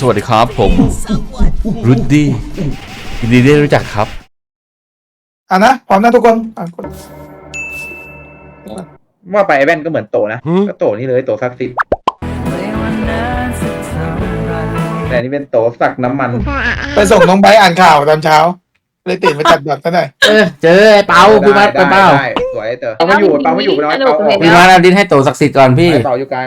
สวัสดีครับผมรุดดี้ยินดีได้รู้จักครับ อะนะพร้อมนะทุกคนอะกดว่าไปไอ้แว่นก็เหมือนโตนะ ก็โตนี่เลยโตศักดิ์สิทธิ์แต่อันนี่เป็นโตสักน้ำมัน ไปส่งน้องไบร์ทอ่านข่าวตอนเช้า เลยตื่นมาจัดบอดซะหน่อยเออเจอไอ้เปาพี่มัดได้เปาได้สวยเต๋อเปาไม่อยู่เปาไม่อยู่ไปน้อยเปาออกพี่มัดเอาดินให้โตศักดิ์สิทธิ์ก่อนพี่ไอ้เปาอยู่กลาง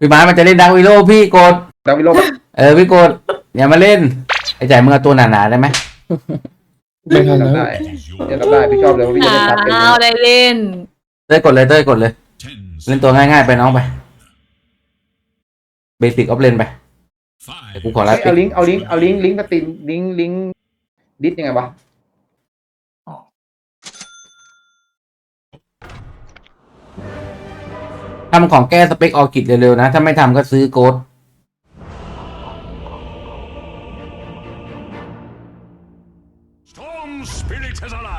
พี่มัดมันจะเล่นดังวิโรพี่กด ดาวิโลเออพี่กดอย่ามาเล่น ไอ้จ่ายมึงเอาตัวหนาๆได้ไหมไม่ทันทำแล้วได้เดี๋ยวทำได้พี่ชอบเลยว่าพี่จะได้ชัดเป็นอ้าวได้เล่น เต้ยกดเลยเต้ยกดเลย เล่นตัวง่ายๆไปน้องไปเบสิกออฟเลนไปเดี๋ยวกูขอไลฟ์เอาลิงก์เอาลิงก์เอาลิงก์ลิงก์สตรีมลิงก์ลิงก์ดิสยังไงวะทำของแก้สเปคออกิดเร็วๆนะ ถ้าไม่ทำก็ซื้อโกด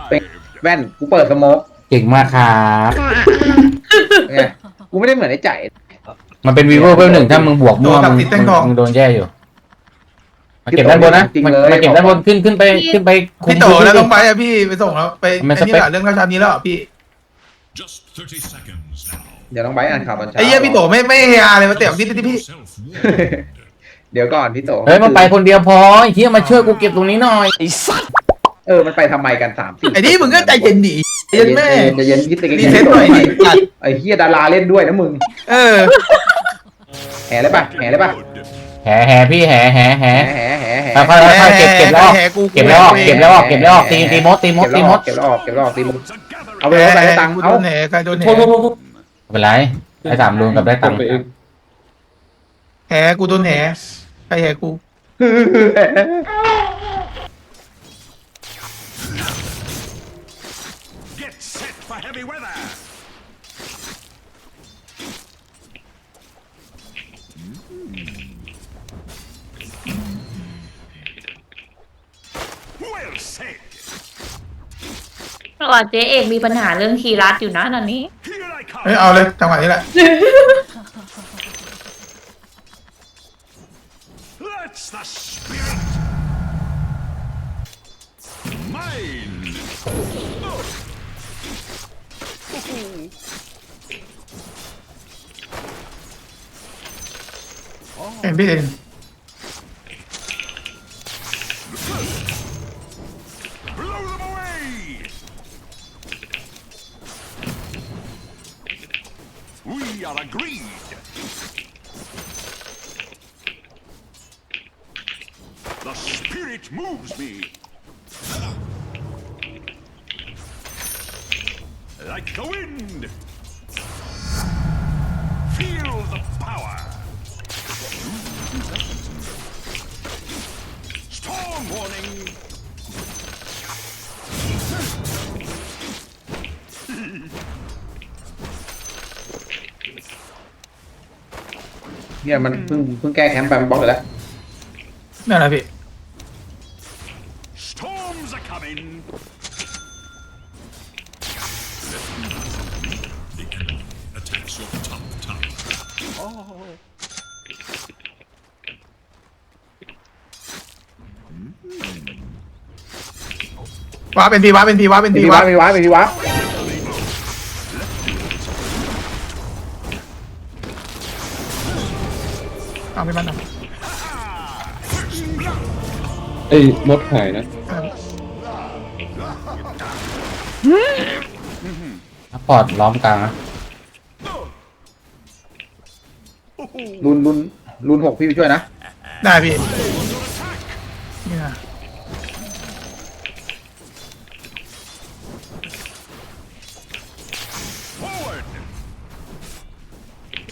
เป็นแว่นกูเปิดสโมกเก่งมากครับไงกูไม่ได้เหมือนไอ้จ่ายมันเป็นวีโวเพิ่มหนึ่งถ้ามึงบวกมั่วมึงมึงมึงโดนแย่อยู่มาเก็บด้านบนนะมามาเก็บด้านบนขึ้นขึ้นไปขึ้นไปคุมพี่โตพื้นแล้วที่ต้องไปอะพี่ไปส่งแล้วไปมันไอ้นี่สเปคแหละเรื่องข้าวเช้านี้แล้วเหรอพี่ Just 30 seconds now. เดี๋ยวน้องไบร์ทอ่านข่าวตอนเช้าไอ้เหี้ยพี่โตไม่ไม่เฮฮาเลยมาเตะพี่พี่พี่เดี๋ยวก่อนพี่โตเฮ้ยมันไปคนเดียวพอไอ้เหี้ยมาช่วยกูเก็บตรงนี้หน่อย เออมันไปทำไมกันสามสี่ไอ้นี่มึงก็ใจเย็นดิใจเย็นแม่ ใจเย็นคิดแต่รีเซ็ตหน่อยดิจัด ไอ้เฮียดาราเล่นด้วยนะมึงเออ แห่เลยปะแห่เลยปะแห่แห่พี่แห่แห่แห่แห่แห่แห่ค่อยๆค่อยๆเก็บเก็บแล้วออกแหกูเก็บแล้วออกเก็บแล้วออกเก็บแล้วออกตีตีมดตีมดเก็บตีแล้วมออดกเก็บแล้วออกเก็บแล้วออกตีมดเอาไปแหเอาไปแหได้ตังค์กูเอาโดนแหใครโดนแหโทษโทษโทษโทษไม่เป็นไรได้สามรวมกับได้ตังค์แหกูโดนแหใครแหกู เพราะว่าเจ๊เอกมีปัญหาเรื่องคีรัตอยู่นะตอนนี้ Here I come. เฮ้ยเอาเลยจังหวะนี้แหละ That's the spirit. Mine. เห็นพี่เอง spirit moves me. Like the wind. Feel the power. Storm warning. เนี่ยมันเพิ่งเพิ่งแก้แค้นไปมันบล็อกเลยแล้ว นั่นแหละพี่ tower. ว้าเป็นพี่ว้าเป็นพี่ว้าเป็นมีพี่พี่ว้าวัดมีวัดมีพี่วัดเอาไปบ้านหน่อยไอ้มดหายนะซัพพอร์ตล้อมกลางนะ รุนรุนรุนหกพี่ไปช่วยนะ ได้พี่นี่นะ Forward.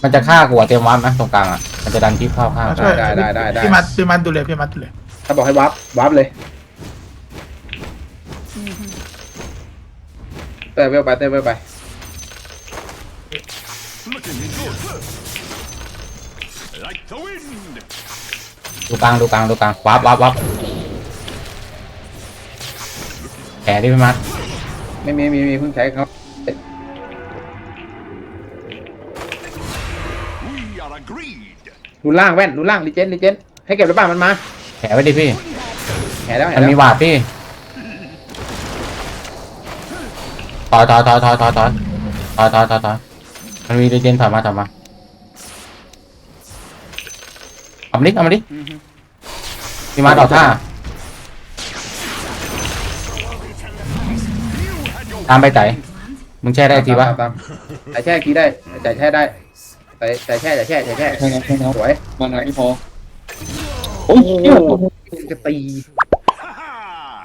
มันจะฆ่ากูอะเตรียมวาร์ปนะตรงกลางอะมันจะดันคลิปเข้าข้างมาช่วยได้ได้ได้ได้ พี่มัดพี่มัดดูเลยพี่มัดดูเลยถ้าบอกให้วับวับเลยเต้ยเวลไปเต้ยเวลไป Looking good. Like the wind. ดูกลางดูกลางดูกลางวาร์ปวาร์ปวาร์ปแผลที่พี่มัดไม่มีมีมีเพิ่งใช้ครับ We are agreed. ดูล่างแว่นดูล่างรีเจนรีเจนให้เก็บระบาดมันมาแผลไว้ดิพี่แหแล้วแหมันแล้วมีหวาดพี่ถอยถอยถอยถอยถอยถอยถอยถอยถอยถอยมันมีเรเจนถอยมาถอยมา เอามาดิเอามาดิพี่มาต่อท่าตามไปไต่มึงแช่ได้ทีวะตามตามใจแช่กี่ได้ใจแช่ได้ใจใจแช่ใจแช่ใจแช่ใช่แล้วใช่แล้วสวยมานาไม่พอโอ้ยเหี้ยจะตี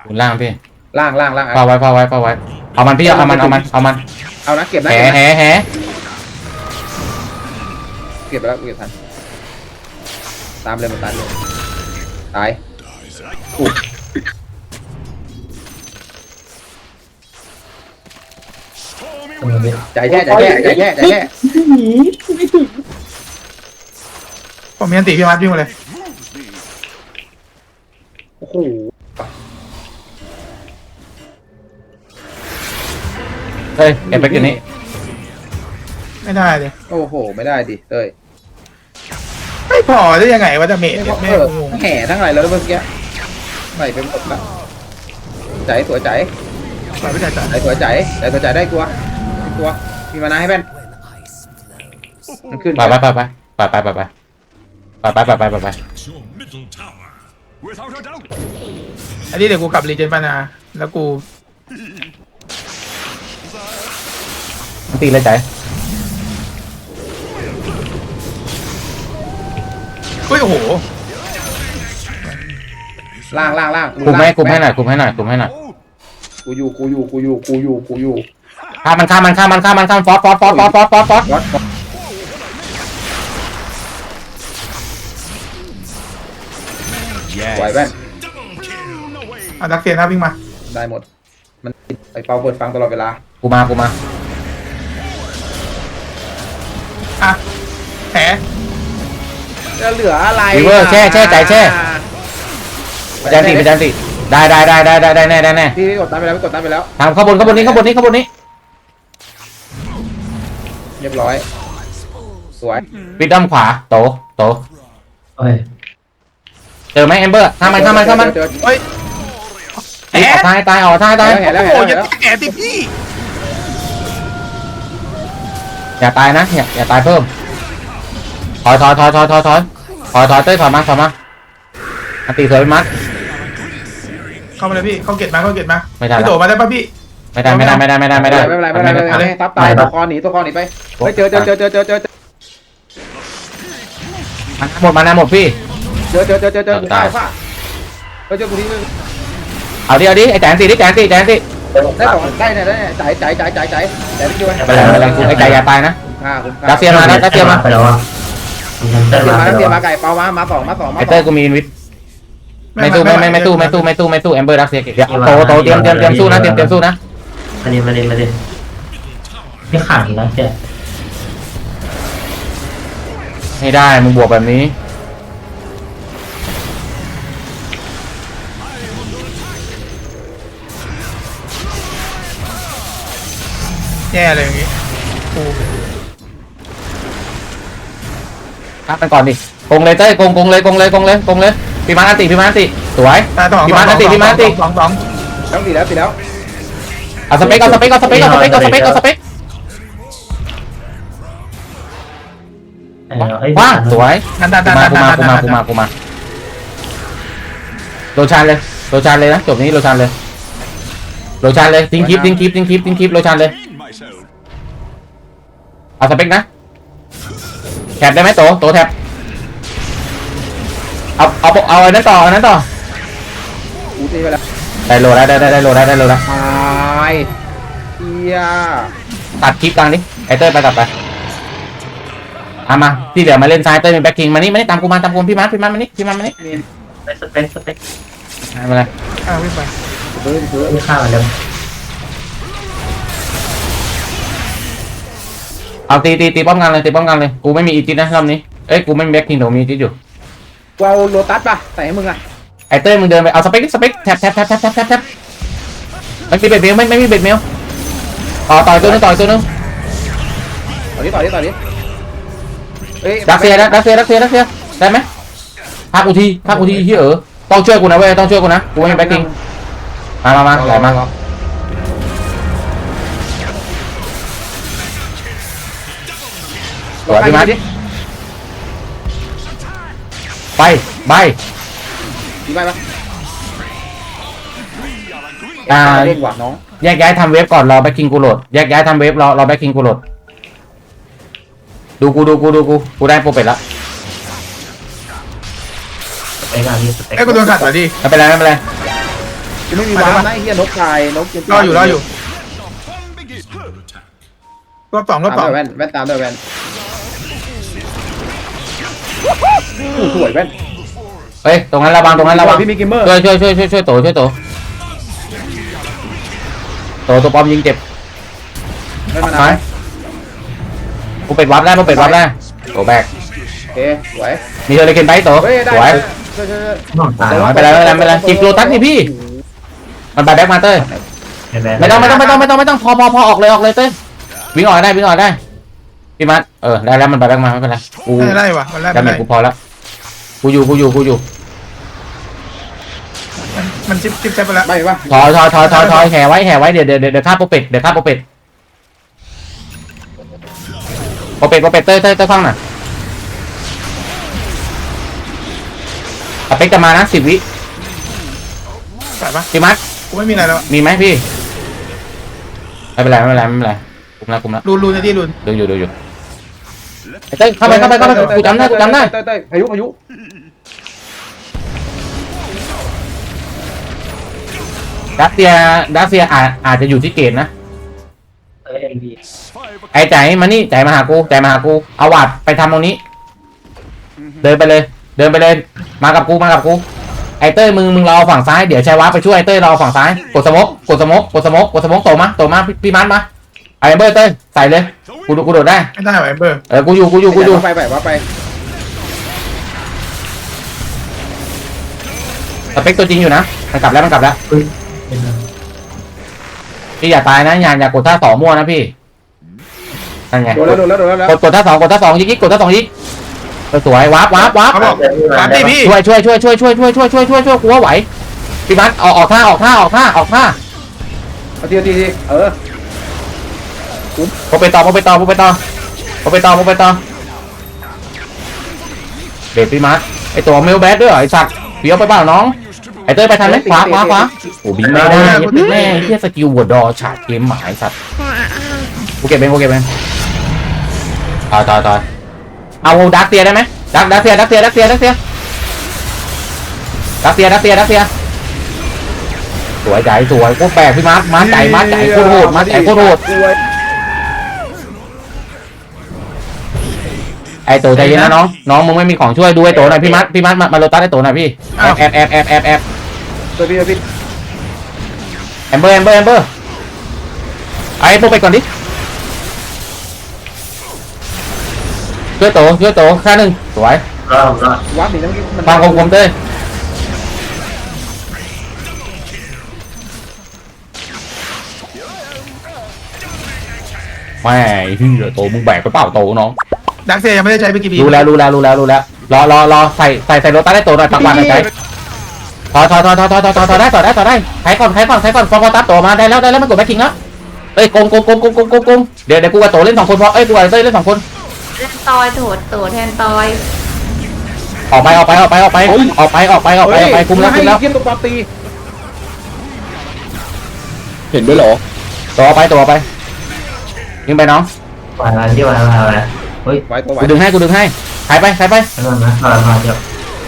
บนล่างพี่ล่างล่างล่างเฝ้าไว้เฝ้าไว้เฝ้าไว้เอามันพี่เอามันเอามันเอามันเอานะเก็บนะแหเก็บแหนะแหเก็บไปแล้วเก็บทัน ตามเลยมันตายเลยตายใจแช่ใจแช่ใจแช่ใจแช่ผมมีอันติพี่มัดวิ่งมาเลยโอ้โหเฮ้ยเก็บไปกันนี้ไม่ได้เลยโอ้โห ไม่ได้ดิเต้ยไม่ พอได้ยังไงวะดาเมจเนี่ยแม่เอองงแห่ทั้งหลายแล้วเมื่อกี้ใส่เป็นหมดละใจสวยใจปล่อยไปจ่ายจ่ายใจสวยใจใจสวยใจได้ตัวตัวมีมานาให้แม่นมันขึ้นไปไปไปไปไปไปไปไปไปไปไปไปไปไป Your middle tower. Without a doubt. อันนี้เดี๋ยวกูกลับรีเจนมานา แล้วกูมันตีเลยใจ โอ้โหล่างล่างล่างคุมให้คุมให้หน่อยคุมให้หน่อยคุมให้หน่อยกูอยู่กูอยู่กูอยู่กูอยู่กูอยู่ข้ามมันข้ามมันข้ามมันข้ามมันข้ามฟอสฟอสฟอสฟอสฟอสฟอสฟอสวัด Yes. ไหวแว่น Double kill. เอาดักเซียนนะวิ่งมา ได้หมด มันไอเปาเปิดฟังตลอดเวลา กูมากูมา อะแผล จะเหลืออะไรรีเวอร์แช่แช่ใจแช่ไปจันติไปจันติได้ได้ได้ได้ได้ได้แน่ได้แน่พี่กดตามไปแล้วพี่กดตามไปแล้วทำข้างบนข้างบนนี้ข้างบนนี้ข้างบนนี้เรียบร้อย สวยปิดด้านขวาโตโตเจอไหมแอมเบอร์ข้ามมันข้ามมันข้ามมันเจอเจอเฮ้ยไอ้ออกตายตายออกตายตายเห็นแล้วโอ้เห็นโหแล้วอย่าเห็นแล้วติดแผลติดพี่อย่าตายนะอย่าอย่าตายเพิ่ม ถอยถอยถอยถอยถอยถอยถอยถอยเต้ยถอยมาถอยมาอันตีเสวยเป็นมัด เข้ามาเลยพี่ เข้าเก็ตมา เข้าเก็ตมาไม่ได้พี่โดดมาได้ป่ะพี่ ไม่ได้ไม่ได้ไม่ได้ไม่ได้ไม่ได้ไม่เป็นไรไม่เป็นไรไม่เป็นไรทับตายตัวคอหนีตัวคอหนีไปเฮ้ยเจอเจอเจอเจอเจอเจอเจอหมดมานะหมดพี่ เจอเจอเจอเจอเจอตายฟ้าเฮ้ยเจอกูทีนึงเอาดิเอาดิไอ้แจนตีดิแจนตีแจนตีได้สองได้เนี่ยได้จ่ายจ่ายจ่ายจ่ายจ่ายจ่ายไปด้วยไปเลยไปเลยกูไอ้ไก่อย่าตายนะค่าคุณค่ารัสเซียมาแล้วรัสเซียมาไปแล้วอะ รัสเซียมารัสเซียมาไก่เปามามาสองมาสองมาไอ้สเต้อยงกูมีอินวิทไม่สู้ไม่ไม่ไม่สู้ไม่สู้ไม่สู้ไม่สู้แอมเบอร์รัสเซียเดี๋ยวโตโตเตรียมเตรียมเตรียมสู้นะเตรียมเตรียมสู้นะมาดิมาดิมาดิไม่ขาดนะแกไม่ได้มึงบวกแบบนี้แย่เลยอย่างงี้กู ครับไปก่อนดิกงเลยเต้ยกงกงเลยกงเลยกงเลยกงเลยพี่มาอันติพี่มาอันติสวยตายสองพี่มาอันติพี่มาอันติสองสองแล้วตีแล้วตีแล้วเอาสเปกเอาสเปกเอาสเปกเอาสเปกเอาสเปกเอาสเปกเอ้ยว้าสวยนั่นนั่นกูนั่นมานั่นกูมากูมากูมากูมาโรชานเลยโรชานเลยนะจบนี้โรชานเลยโรชานเลยทิ้งคลิปทิ้งคลิปทิ้งคลิปทิ้งคลิปโรชานเลย In myself. เอาสเปกนะแท็บได้ไหมโตโตแท็บเอาเอาเอาอันนั้นต่ออันนั้นต่อกูตีไปแล้วได้โลได้ได้ได้ได้โลได้ได้โลได้ตายเฮียตัดคลิปกลางดิไอเต้ยไปตัดไปเอามาที่เหลือมาเล่นซ้ายเต้ยเป็นแบ็คคิงมานี่มานี่ตามกูมาตามกูพี่มาร์คพี่มาร์คมานี่พี่มาร์คมานี่สเปคสเปคไม่เป็นไรอ่าวิ่งไปเพิ่มเพิ่มไม่ข้าวเลย เอาตีตีตีป้อมกันเลยตีป้อมกันเลยกูไม่มีอีจิตนะรอบนี้เอ้ยกูไม่มีแบ็คคิงแต่กูมีอีจิตอยู่กูเอาโลตัสป่ะใส่ให้มึงอะไอเต้ยมึงเดินไปเอาสเปคดิสเปคแท็บแท็บแท็บแท็บแท็บแท็บแท็บไม่มีเบ็ดเมลไม่ไม่มีเบ็ดเมลต่อต่อยตัวนึงต่อยตัวนึงต่อดิต่อดิต่อดิเฮ้ยดักเซียนะดักเซียดักเซียดักเซียได้ไหมพากูทีพากูทีเฮียเออต้องช่วยกูนะเว้ยต้องช่วยกูนะกูไม่มีแบ็คกิ้งมามามาไหลมา สวยพี่มัดดิไปใบดีไปปะอ่าเด้งว่ะน้องแยกย้ายทำเว็บก่อนรอแบ็คกิ้งกูโหลดแยกย้ายทำเว็บรอรอแบ็คกิ้งกูโหลดดูกูดูกูดูกูกูได้โปรเป็ดละไอ้การที่สเต็กไอ้ยกูโดนขัดเหรอดิไม่เป็นไรไม่เป็นไรจะไม่มีว้าวนะไอ้เหี้ยนกชายนกรออยู่รออยู่ Begin attack. รอบสองรอบตามสองด้วยแว่นแว่นตามด้วยแว่น อู้สวยแว่นเฮ้ยตรงนั้นระวังตรงนั้นระวังพี่มีกิมเมอร์ช่วยช่วยช่วยช่วยช่วยโตช่วยโตโตตัวปลอมยิงเจ็บไม่มาไหนานกูเป็ดวับได้กูเป็ดวับได้โตแบกโอเคสวยมีเธอเลยเกินไปโตเฮ้ยได้สวยช่วยช่วยช่วยน้องตายไม่เป็นไรไม่เป็นไรไม่เป็นไรจิกโลตัสนี่พี่ มันไปแบ็กมาเต้ยไม่ต้องไม่ต้องไม่ต้องไม่ต้องไม่ต้องพอพอพอออกเลยออกเลยเต้ยวิ่งออกได้วิ่งออกได้ พี่มัดเออได้แล้วมันไปแบ็กมาไม่เป็นไรกูไม่ได้วะมันแรกดาไม่เมได้จกูพอแล้วกูอยู่กูอยู่กูอยู่มันมันจิ๊บจิ๊บใช้ไปแล้ว ไม่ปะถอยถอยถอยถอยถอยแห่ไว้แห่ไว้เดี๋ยวเดี๋ยวเดี๋ยวเดี๋ยวฆ่าโปรเป็ดเดี๋ยวฆ่าโปรเป็ดโปรเป็ดโปรเป็ดเต้ยเต้ยเต้ยฟังหน่อยสเปกจะมานะสิบวิใส่ปะพี่มัดกูไม่มีอะไรแล้วอะมีไหมพี่ไม่เป็นไรไม่เป็นไรไม่เป็นไรคุมละคุมละรูนรูนไอ้ที่รูนดูอยู่ดูอยู่ ไอ้เต้ยเข้าไปเข้าไปเข้าไปกูจำได้กูจำได้เต้ยเต้ยพายุพายุดัสเซียดัสเซียอาจอาจจะอยู่ที่เกตนะเอ้ยไอ้พี่ไอ้ใจมานี่ใจมาหากูใจมาหากูเอาวัดไปทำตรงนี้ เดินไปเลย เดินไปเลย มากับกูมากับกูไอ้เต้ยมึงมึงรอฝั่งซ้ายเดี๋ยวชัยวัฒน์ไปช่วยไอ้เต้ยรอฝั่งซ้ายกดสมกกดสมกกดสมกกดสมกโตมาโตมาพี่พี่มัดมา ไอ้เบอร์เต้ยใส่เลยกูดูกูโดดได้ไม่ได้ไหวเบอร์ เออกูอยู่กูอยู่กูอยู่ไปไปว่าไปสเปคตัวจริงอยู่นะมันกลับแล้วมันกลับแล้วเฮ้ยเป็นไงพี่อย่าตายนะอย่าอย่ากดท่าสองมั่วนะพี่นั่นไงโดนแล้วโดนแล้วโดนแล้วกดกดท่าสองกดท่าสองยิกยิกกดท่าสองยิกเออสวยวาร์ปวาร์ปวาร์ปเขาบอกสามตีพี่ช่วยช่วยช่วยช่วยช่วยช่วยช่วยช่วยช่วยช่วยกูว่าไหวพี่มัดออกออกท่าออกท่าออกท่าออกท่าเอาทีเอาทีทีเออ โมไปต่อโมไปต่อโมไปต่อโมไปต่อโมไปต่อเด็ดพี่มัดไอตัวเมลแบดด้วยเหรอไอสัตว์เดี๋ยวไปเปล่าน้องไอเต้ยไปทันไหมขวาขวาขวาโอ้บิงไม่ได้แม่เฮียสกิลวัวดอฉาดเกมหมายสัตว์กูเก็บเองกูเก็บเองต่อยต่อยต่อยเอาดักเตียได้ไหมดักดักเตียดักเตียดักเตียดักเตียดักเตียดักเตียดักเตียสวยใจสวยกูแปลกพี่มัดมัดใจมัดใจโคตรโหดมัดใจโคตรโหด ไอโตใจเย็นนะน้องน้องมึงไม่มีของช่วยดูไอโตหน่อยพี่มัดพี่มัดมามาโรตัสไอโตหน่อยพี่แอบแอบแอบแอบแอบแอบตัวพี่ตัวพี่แอมเบอร์แอมเบอร์แอมเบอร์ไอ้พวกไปก่อนดิช่วยโตช่วยโตค่าหนึ่งสวยรอบรอบวัดหนีน้ำกิ้มันฟังคมๆเต้ยแม่เฮียโตมึงแบกไปเปล่าโตน้อง ดักเซียยังไม่ได้ใช้ไปกี่ปีรู้แล้วรู้แล้วรู้แล้วรู้แล้วรอรอรอใส่ใส่ใส่โรตัสได้โตหน่อยปักวันหน่อยใจถอยถอยถอยถอยถอยถอยถอยถอได้ถอยได้ถอยได้ไถก่อนไถก่อนไถก่อนฟอร์ฟอร์ตัดตัวมาได้แล้วได้แล้วมันกดแบ็คคิงแล้วเอ้ยโกงโกงโกงโกงโกงโกงเดี๋ยวเดี๋ยวกูกับโตเล่นสองคนพอเอ้ยกูกับเต้ยเล่นสองคนแทนตอยโถดโถแทนตอยออกไปออกไปออกไปออกไปออกไปออกไปออกไปออกไปคุ้มแล้วคุ้มแล้วเกียมตัวปอมตีเห็นด้วยเหรอตัวออกไปตัวออกไปยิงไปน้องวายอะไรที่วายอะไรอะไร เฮ้ยไว้ตัวไว้กูดึงให้กูดึงให้ไถไปไถไปไม่ต้องนะรอบรอบเดียว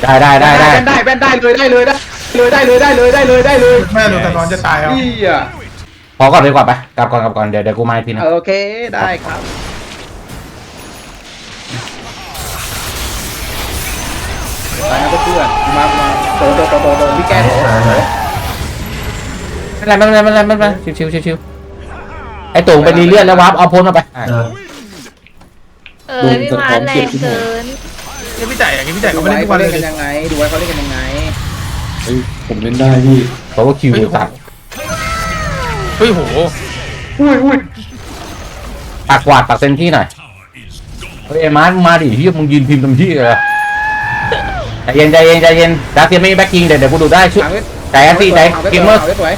ได้ได้ได้ได้แบนได้แบนได้เลยได้เลยได้เลยได้เลยได้เลยได้เลยได้เลยแม่ดูตะนอนจะตายเอาพี่อะพอก่อนดีกว่าไปกลับก่อนกลับก่อนเดี๋ยวเดี๋ยวกูมาอีกทีนะโอเคได้ครับไปนะเพื่อนมามาโตโตโตโตโตพี่แกโตไม่เป็นไรไม่เป็นไรไม่เป็นไรไม่เป็นไรชิวชิวชิวชิวไอ้ตู่ไปรีเลียนแล้ววาร์ปเอาโพลมาไป เออเออพี่มาแรงเกินเนี่ยพี่จ่ายอย่างนี้พี่จ่ายดูเขาไม่ไว้เล่นทุกวันเลยเขาเล่นกันยังไง ดูไว้เขาเล่นกันยังไง เฮ้ยผมเล่นได้พี่เพราะว่าคิวตัดเฮ้ยโหอุ้ยอุ้ยตักกวาดตักเซนที่หน่อย Tower is gone. เฮ้ยไอ้มาร์คมึงมาดิเฮียมึงยืนพิมพ์ตรงที่เลยใจเย็นใจเย็นใจเย็นดาร์เซียไม่มีแบ็คคิงเดี๋ยวเดี๋ยวกูดูได้ช่วยหางเวทใจแอนซี่ใจหางเวทกิงเมอร์หางเวทสวย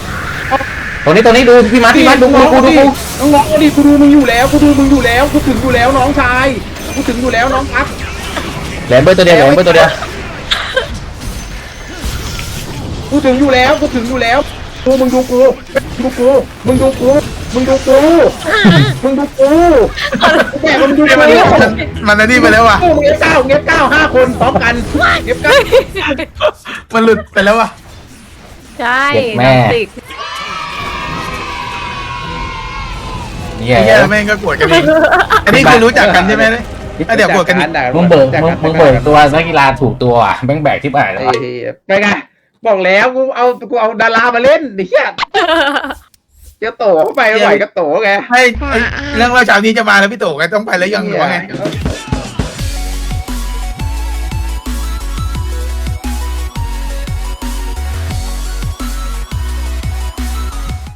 ตรงนี้ตรงนี้ดูพี่มาร์ทพี่มาร์ทดูกูดูกูดูกูน้องๆดิกูดูมึงอยู่แล้วกูดูมึงอยู่แล้วกูถึงอยู่แล้วน้องชายกูถึงอยู่แล้วน้องครับ แหลมเบอร์ตัวเดียวแหลมเบอร์ตัวเดียวกูถึงอยู่แล้วกูถึงอยู่แล้วกูมึงดูกูดูกูมึงดูกูมึงดูกูมึงดูกูแม่มึงดูเดี๋ยวกูมันมันมันอันนี้ไปแล้วว่ะ กูเงียบเก้าเงียบเก้าห้าคนพร้อมกันเงียบเก้ามันหลุดไปแล้วว่ะใช่เจ็บแม่ น้ำติก เนี่ยไอ้เหี้ยแม่งก็กวดกันเองอันนี้คือรู้จักกันใช่ไหมเนี่ยอะเดี๋ยวกวดกันอีกมึงเบิกมึงมึงเบิกตัวนักกีฬาถูกตัวอะแบงแบกที่ไหนแล้วไอ้วะเหี้ยไปไงบอกแล้วกูเอากูเอาดารามาเล่นไอ้เหี้ยเจ้าโตเข้าไปไม่ไหวก็โตไง ให้ไอ้เรื่องเล่าเช้านี้จะมาแล้วพี่โตกันต้องไปแล้วยังหรือว่าไงเ